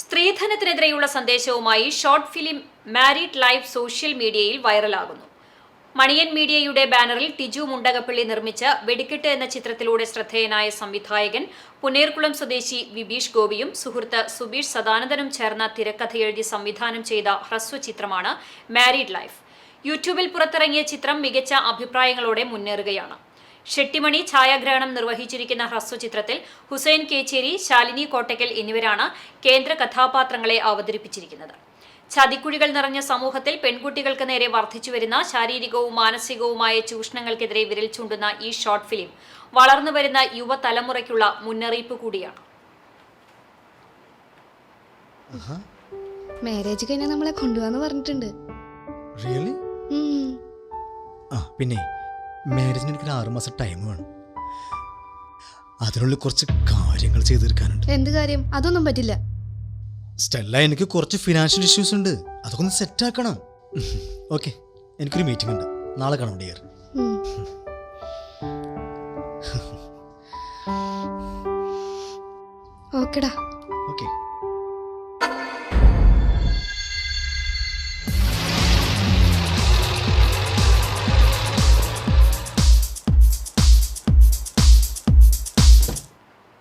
സ്ത്രീധനത്തിനെതിരെയുള്ള സന്ദേശവുമായി short film married life social മീഡിയയിൽ വൈറലാകുന്നു. മണിയൻ മീഡിയയുടെ ബാനറിൽ ടിജു മുണ്ടകപ്പള്ളി നിർമ്മിച്ച വെടിക്കെട്ട് എന്ന ചിത്രത്തിലൂടെ ശ്രദ്ധേയനായ സംവിധായകൻ പുന്നേർകുളം സ്വദേശി വിബീഷ് ഗോപിയും സുഹൃത്ത് സുബീഷ് സദാനന്ദനും ചേർന്ന തിരക്കഥ എഴുതി സംവിധാനം ചെയ്ത ഹ്രസ്വ ചിത്രമാണ് മാരിഡ് ലൈഫ്. യൂട്യൂബിൽ പുറത്തിറങ്ങിയ ചിത്രം മികച്ച അഭിപ്രായങ്ങളോടെ മുന്നേറുകയാണ്. ഷെട്ടിമണി ഛായാഗ്രഹണം നിർവഹിച്ചിരിക്കുന്ന ഹ്രസ്വചിത്രത്തിൽ ഹുസൈൻ കേച്ചേരി ശാലിനി കോട്ടയ്ക്കൽ എന്നിവരാണ് കേന്ദ്ര കഥാപാത്രങ്ങളെ അവതരിപ്പിച്ചിരിക്കുന്നത്. ചതിക്കുഴികൾ നിറഞ്ഞ സമൂഹത്തിൽ പെൺകുട്ടികൾക്ക് നേരെ വർദ്ധിച്ചുവരുന്ന ശാരീരികവും മാനസികവുമായ ചൂഷണങ്ങൾക്കെതിരെ വിരൽ ചൂണ്ടുന്ന ഈ ഷോർട്ട് ഫിലിം വളർന്നുവരുന്ന യുവതലമുറയ്ക്കുള്ള മുന്നറിയിപ്പ് കൂടിയാണ്. മാരേജ് കഴിഞ്ഞാൽ നമ്മളെ കൊണ്ടുപോകാന്ന് പറഞ്ഞിട്ടുണ്ട്. റിയലി പിന്നെ? മാരേജിന് എനിക്കൊരു ആറുമാസം ടൈം വേണം. അതിനുള്ളിൽ കുറച്ച് കാര്യങ്ങൾ ചെയ്തു തീർക്കാനുണ്ട് എന്ത് കാര്യം? അതൊന്നും പറ്റില്ല. സ്റ്റെല്ല എനിക്ക് കുറച്ച് ഫിനാൻഷ്യൽ ഇഷ്യൂസ് ഉണ്ട്. അതൊക്കെ ഒന്ന് സെറ്റ് ആക്കണം. ഓക്കെ എനിക്കൊരു മീറ്റിംഗ് ഉണ്ട്. നാളെ കാണാം ഡിയർ. ഓക്കെടാ. ഓക്കെ